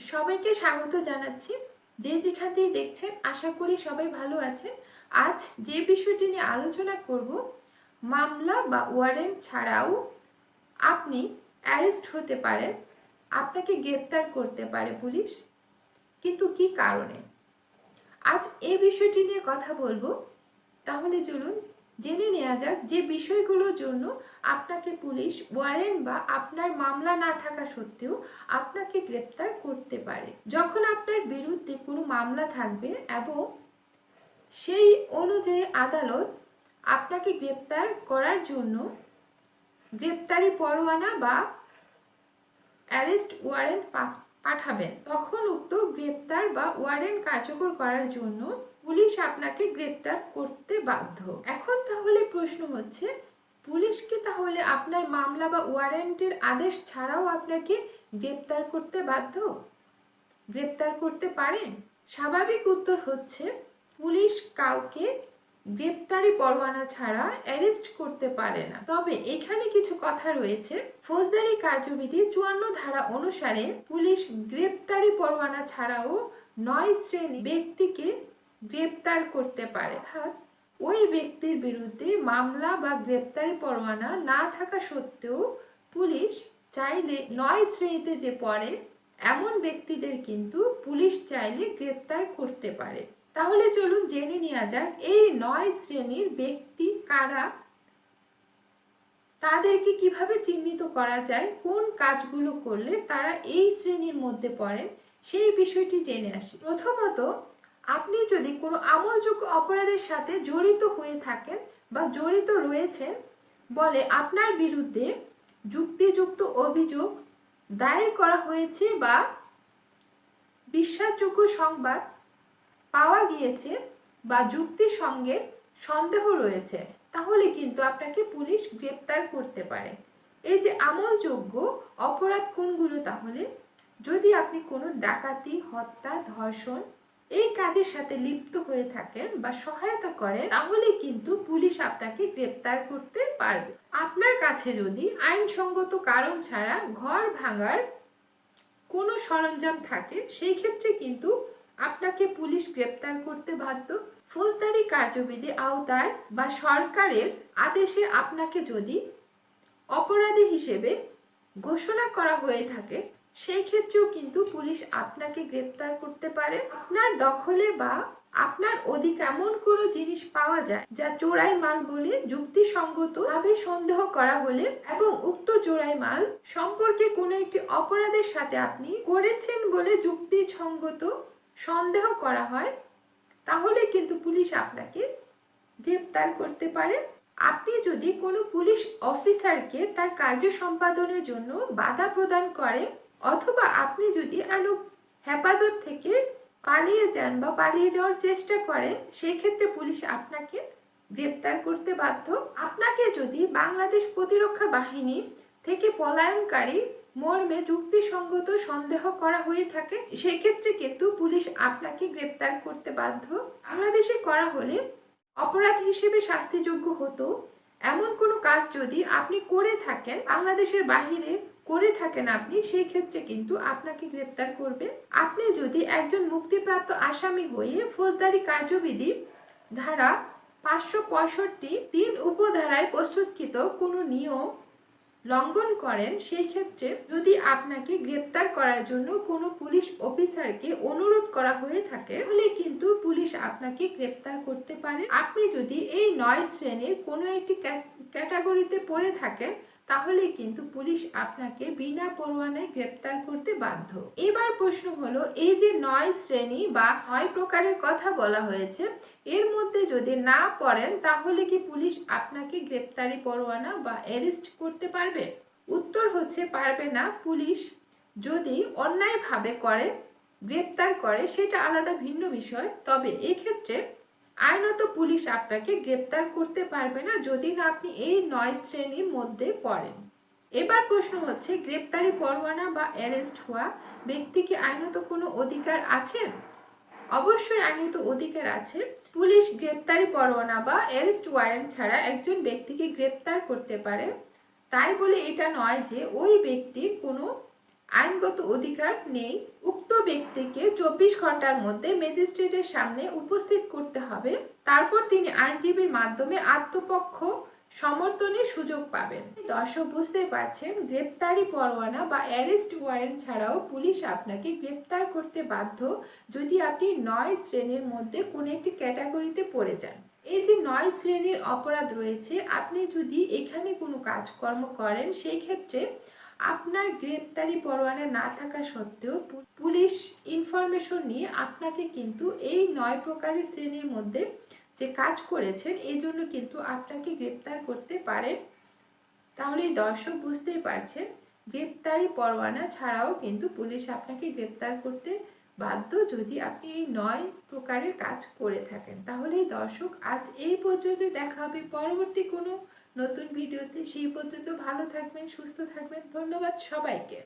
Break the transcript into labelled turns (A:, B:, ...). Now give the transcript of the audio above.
A: সবাইকে স্বাগত জানাচ্ছি। যে যেখান থেকে দেখছেন, আশা করি সবাই ভালো আছেন। আজ যে বিষয়টি নিয়ে আলোচনা করব, মামলা বা ওয়ারেন্ট ছাড়াও আপনি অ্যারেস্ট হতে পারেন, আপনাকে গ্রেপ্তার করতে পারে পুলিশ। কিন্তু কি কারণে? আজ এই বিষয়টি নিয়ে কথা বলব। তাহলে চলুন জেনে নেওয়া যাক যে বিষয়গুলোর জন্য আপনাকে পুলিশ ওয়ারেন্ট বা আপনার মামলা না থাকা সত্ত্বেও আপনাকে গ্রেপ্তার করতে পারে। যখন আপনার বিরুদ্ধে কোনো মামলা থাকবে এবং সেই অনুযায়ী আদালত আপনাকে গ্রেপ্তার করার জন্য গ্রেপ্তারি পরোয়ানা বা অ্যারেস্ট ওয়ারেন্ট পাঠাবেন। তখন উক্ত গ্রেপ্তার বা ওয়ারেন্ট কার্যকর করার জন্য পুলিশ আপনাকে গ্রেপ্তার করতে বাধ্য। এখন তাহলে প্রশ্ন হচ্ছে, পুলিশ কি তাহলে আপনার মামলা বা ওয়ারেন্টের আদেশ ছাড়াও আপনাকে গ্রেপ্তার করতে বাধ্য? গ্রেপ্তার করতে পারেন? স্বাভাবিক উত্তর হচ্ছে, পুলিশ কাউকে গ্রেপ্তারি পরোয়ানা ছাড়া অ্যারেস্ট করতে পারে না। তবে এখানে কিছু কথা রয়েছে। ফৌজদারি কার্যবিধি চুয়ান্ন ধারা অনুসারে পুলিশ গ্রেপ্তারি পরোয়ানা ছাড়াও নয় শ্রেণি ব্যক্তিকে গ্রেপ্তার করতে পারে। অর্থাৎ ওই ব্যক্তির বিরুদ্ধে মামলা বা গ্রেপ্তারি পরোয়ানা না থাকা সত্ত্বেও পুলিশ চাইলে নয় শ্রেণীতে যে পড়ে, এমন ব্যক্তিদের কিন্তু পুলিশ চাইলে গ্রেপ্তার করতে পারে। তাহলে চলুন জেনে নেওয়া যাক, এই নয় শ্রেণির ব্যক্তি কারা? তাদেরকে কীভাবে চিহ্নিত করা যায়? কোন কাজগুলো করলে তারা এই শ্রেণির মধ্যে পড়েন? সেই বিষয়টি জেনে আসি। প্রথমত, আপনি যদি কোনো আমলযোগ্য অপরাধের সাথে জড়িত হয়ে থাকেন বা জড়িত রয়েছেন, বলে আপনার বিরুদ্ধে যুক্তিযুক্ত অভিযোগ দায়ের করা হয়েছে বা বিশ্বাসযোগ্য সংবাদ গিয়েছে বা যুক্তির সঙ্গে সন্দেহ রয়েছে, তাহলে কিন্তু আপনাকে পুলিশ গ্রেপ্তার করতে পারে। এই যে আমলযোগ্য অপরাধ কোনগুলো তাহলে? যদি আপনি কোনো ডাকাতি, হত্যা, ধর্ষণ এই কাজের সাথে লিপ্ত হয়ে থাকেন বা সহায়তা করেন, তাহলে কিন্তু পুলিশ আপনাকে গ্রেপ্তার করতে পারবে। আপনার কাছে যদি আইনসঙ্গত কারণ ছাড়া ঘর ভাঙার কোনো সরঞ্জাম থাকে, সেই ক্ষেত্রে কিন্তু আপনাকে পুলিশ গ্রেপ্তার করতে বাধ্য। ফৌজদারি কার্যবিধি আওতায় বা সরকারের আদেশে আপনাকে যদি অপরাধী হিসেবে ঘোষণা করা হয়ে থাকে, সেই ক্ষেত্রেও কিন্তু পুলিশ আপনাকে গ্রেপ্তার করতে পারে। আপনার দখলে বা আপনার অধিক এমন কোনো জিনিস পাওয়া যায় যা চোরাই মাল বলে যুক্তিসঙ্গত ভাবে সন্দেহ করা হলে এবং উক্ত চোরাই মাল সম্পর্কে কোনো একটি অপরাধের সাথে আপনি করেছেন বলে যুক্তিসঙ্গত সন্দেহ করা হয়, তাহলে কিন্তু পুলিশ আপনাকে গ্রেপ্তার করতে পারে। আপনি যদি কোনো পুলিশ অফিসারকে তার কার্য সম্পাদনের জন্য বাধা প্রদান করে অথবা আপনি যদি আলু হেফাজত থেকে পালিয়ে যান বা পালিয়ে যাওয়ার চেষ্টা করেন সেই ক্ষেত্রে পুলিশ আপনাকে গ্রেপ্তার করতে বাধ্য। আপনাকে যদি বাংলাদেশ প্রতিরক্ষা বাহিনী থেকে পলায়নকারী মর্মে যুক্তিসঙ্গত সন্দেহ করা হয়ে থাকে। সেক্ষেত্রে কিন্তু পুলিশ আপনাকে গ্রেপ্তার করতে বাধ্য। বাংলাদেশে করা হলে অপরাধ হিসেবে শাস্তিযোগ্য হতো। এমন কোনো কাজ যদি আপনি করে থাকেন, বাংলাদেশের বাহিরে করে থাকেন আপনি সেই ক্ষেত্রে কিন্তু আপনাকে গ্রেপ্তার করবে। আপনি যদি একজন মুক্তিপ্রাপ্ত আসামি হয়ে ফৌজদারি কার্যবিধি ধারা পাঁচশো পঁয়ষট্টি তিন উপধারায় প্রস্তুতকৃত কোনো নিয়ম লঙ্ঘন করেন, সেই ক্ষেত্রে যদি আপনাকে গ্রেপ্তার করার জন্য কোনো পুলিশ অফিসারকে অনুরোধ করা হয়ে থাকে, তাহলে কিন্তু পুলিশ আপনাকে গ্রেপ্তার করতে পারে। আপনি যদি এই নয় শ্রেণির কোনো একটি ক্যাটাগরিতে পড়ে থাকেন তাহলে কিন্তু পুলিশ আপনাকে বিনা পরোয়ানায় গ্রেপ্তার করতে বাধ্য। এবার প্রশ্ন হলো, এই যে নয় শ্রেণি বা নয় প্রকারের কথা বলা হয়েছে, এর মধ্যে যদি না পড়েন, তাহলে কি পুলিশ আপনাকে গ্রেপ্তারি পরোয়ানা বা অ্যারেস্ট করতে পারবে? উত্তর হচ্ছে, পারবে না। পুলিশ যদি অন্যায়ভাবে করে, গ্রেপ্তার করে, সেটা আলাদা ভিন্ন বিষয়। তবে এক্ষেত্রে আইনত পুলিশ আপনাকে গ্রেপ্তার করতে পারবে না যদি না আপনি এই নয় শ্রেণির মধ্যে পড়েন। এবার প্রশ্ন হচ্ছে, গ্রেপ্তারি পরোয়ানা বা অ্যারেস্ট হওয়া ব্যক্তিকে আইনত কোনো অধিকার আছে? অবশ্যই আইনত অধিকার আছে। পুলিশ গ্রেপ্তারি পরোয়ানা বা অ্যারেস্ট ওয়ারেন্ট ছাড়া একজন ব্যক্তিকে গ্রেপ্তার করতে পারে। তাই বলে এটা নয় যে ওই ব্যক্তির কোনো আইনগত অধিকার নেই। উক্ত ব্যক্তিকে চব্বিশ ঘণ্টার মধ্যে ম্যাজিস্ট্রেটের সামনে উপস্থিত করতে হবে। তারপর তিনি আইনজীবীর মাধ্যমে আত্মপক্ষ সমর্থনের সুযোগ পাবেন। দর্শক বুঝতে পারছেন, গ্রেপ্তারি পরোয়ানা বা অ্যারেস্ট ওয়ারেন্ট ছাড়াও পুলিশ আপনাকে গ্রেপ্তার করতে বাধ্য যদি আপনি নয় শ্রেণির মধ্যে কোনো একটি ক্যাটাগরিতে পড়ে যান। এই যে নয় শ্রেণির অপরাধ রয়েছে, আপনি যদি এখানে কোনো কাজকর্ম করেন, সেই ক্ষেত্রে আপনার গ্রেপ্তারি পরোয়ানা না থাকা সত্ত্বেও পুলিশ ইনফরমেশন নিয়ে আপনাকে কিন্তু এই নয় প্রকারের শ্রেণির মধ্যে যে কাজ করেছেন এই জন্য কিন্তু আপনাকে গ্রেপ্তার করতে পারে। তাহলে এই দর্শক বুঝতেই পারছেন, গ্রেপ্তারি পরোয়ানা ছাড়াও কিন্তু পুলিশ আপনাকে গ্রেপ্তার করতে বাধ্য যদি আপনি এই নয় প্রকারের কাজ করে থাকেন। তাহলে দর্শক, আজ এই পর্যন্ত দেখা হবে পরবর্তী কোনো নতুন ভিডিওতে সেই পর্যন্ত ভালো থাকবেন সুস্থ থাকবেন। ধন্যবাদ সবাইকে।